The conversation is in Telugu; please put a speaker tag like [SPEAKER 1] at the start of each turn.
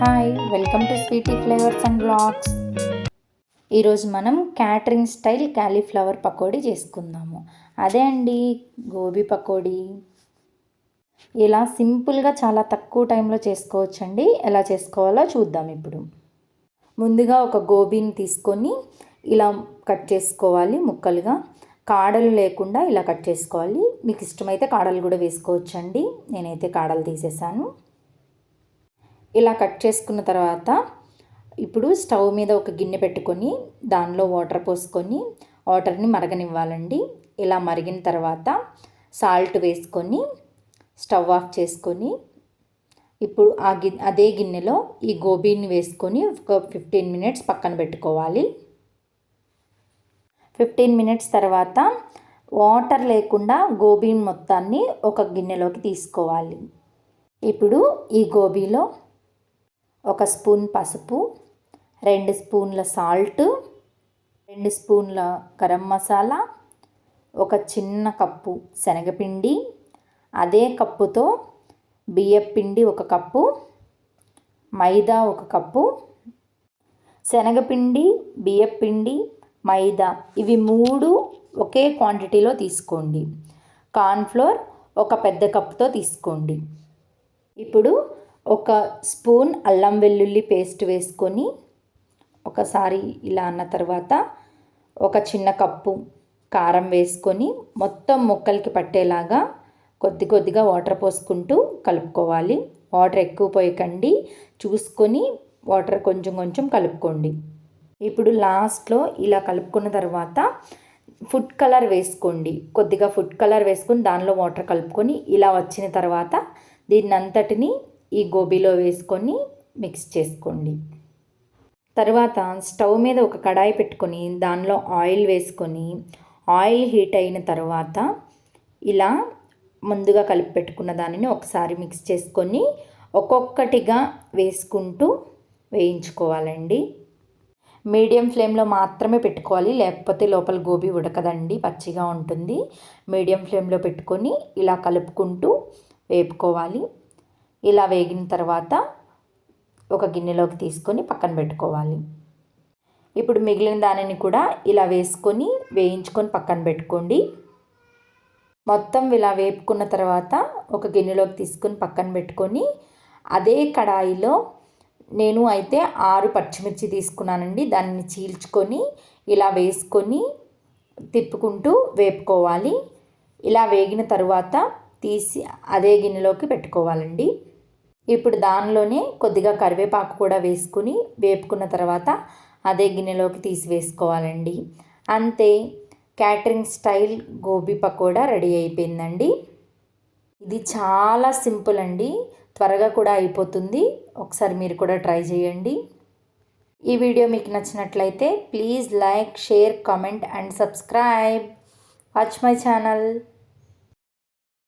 [SPEAKER 1] Hi welcome to sweety flavours and blogs. ఈరోజు మనం క్యాటరింగ్ స్టైల్ క్యాలీఫ్లవర్ పకోడీ చేసుకుందాము. అదే అండి గోబీ పకోడీ. ఇలా సింపుల్గా చాలా తక్కువ టైంలో చేసుకోవచ్చండి. ఎలా చేసుకోవాలో చూద్దాం ఇప్పుడు. ముందుగా ఒక గోబీని తీసుకొని ఇలా కట్ చేసుకోవాలి ముక్కలుగా. కాడలు లేకుండా ఇలా కట్ చేసుకోవాలి. మీకు ఇష్టమైతే కాడలు కూడా వేసుకోవచ్చండి. నేనైతే కాడలు తీసేసాను. ఇలా కట్ చేసుకున్న తర్వాత ఇప్పుడు స్టవ్ మీద ఒక గిన్నె పెట్టుకొని దానిలో వాటర్ పోసుకొని వాటర్ని మరగనివ్వాలండి. ఇలా మరిగిన తర్వాత సాల్ట్ వేసుకొని స్టవ్ ఆఫ్ చేసుకొని ఇప్పుడు ఆ గి అదే గిన్నెలో ఈ గోబీని వేసుకొని ఒక ఫిఫ్టీన్ మినిట్స్ పక్కన పెట్టుకోవాలి. ఫిఫ్టీన్ మినిట్స్ తర్వాత వాటర్ లేకుండా గోబీ మొత్తాన్ని ఒక గిన్నెలోకి తీసుకోవాలి. ఇప్పుడు ఈ గోబీలో ఒక స్పూన్ పసుపు రెండు స్పూన్ల సాల్ట్ రెండు స్పూన్ల గరం మసాలా ఒక చిన్న కప్పు శనగపిండి అదే కప్పుతో బియ్యపిండి ఒక కప్పు మైదా ఒక కప్పు శనగపిండి బియ్యపిండి మైదా ఇవి మూడు ఒకే క్వాంటిటీలో తీసుకోండి. కార్న్ఫ్లోర్ ఒక పెద్ద కప్పుతో తీసుకోండి. ఇప్పుడు ఒక స్పూన్ అల్లం వెల్లుల్లి పేస్ట్ వేసుకొని ఒకసారి ఇలా అన్న తర్వాత ఒక చిన్న కప్పు కారం వేసుకొని మొత్తం ముక్కలకి పట్టేలాగా కొద్ది కొద్దిగా వాటర్ పోసుకుంటూ కలుపుకోవాలి. వాటర్ ఎక్కువ పోయకండి. చూసుకొని వాటర్ కొంచెం కొంచెం కలుపుకోండి. ఇప్పుడు లాస్ట్లో ఇలా కలుపుకున్న తర్వాత ఫుడ్ కలర్ వేసుకోండి. కొద్దిగా ఫుడ్ కలర్ వేసుకొని దానిలో వాటర్ కలుపుకొని ఇలా వచ్చిన తర్వాత దీన్ని అంతటిని ఈ గోబీలో వేసుకొని మిక్స్ చేసుకోండి. తర్వాత స్టవ్ మీద ఒక కడాయి పెట్టుకొని దానిలో ఆయిల్ వేసుకొని ఆయిల్ హీట్ అయిన తర్వాత ఇలా ముందుగా కలిపి పెట్టుకున్న దానిని ఒకసారి మిక్స్ చేసుకొని ఒక్కొక్కటిగా వేసుకుంటూ వేయించుకోవాలండి. మీడియం ఫ్లేమ్లో మాత్రమే పెట్టుకోవాలి లేకపోతే లోపల గోబీ ఉడకదండి పచ్చిగా ఉంటుంది. మీడియం ఫ్లేమ్లో పెట్టుకొని ఇలా కలుపుకుంటూ వేపుకోవాలి. ఇలా వేగిన తర్వాత ఒక గిన్నెలోకి తీసుకొని పక్కన పెట్టుకోవాలి. ఇప్పుడు మిగిలిన దానిని కూడా ఇలా వేసుకొని వేయించుకొని పక్కన పెట్టుకోండి. మొత్తం ఇలా వేపుకున్న తర్వాత ఒక గిన్నెలోకి తీసుకొని పక్కన పెట్టుకొని అదే కడాయిలో నేను అయితే ఆరు పచ్చిమిర్చి తీసుకున్నానండి. దాన్ని చీల్చుకొని ఇలా వేసుకొని తిప్పుకుంటూ వేపుకోవాలి. ఇలా వేగిన తరువాత తీసి అదే గిన్నెలోకి పెట్టుకోవాలండి. ఇప్పుడు దానిలోనే కొద్దిగా కరివేపాకు కూడా వేసుకుని వేపుకున్న తర్వాత అదే గిన్నెలోకి తీసి వేసుకోవాలండి అంతే catering style gobi pakoda ready అయిపోయిందండి. ఇది చాలా సింపుల్ అండి. త్వరగా కూడా అయిపోతుంది. ఒకసారి మీరు కూడా ట్రై చేయండి. ఈ వీడియో మీకు నచ్చినట్లయితే please like share comment and subscribe. Watch my channel.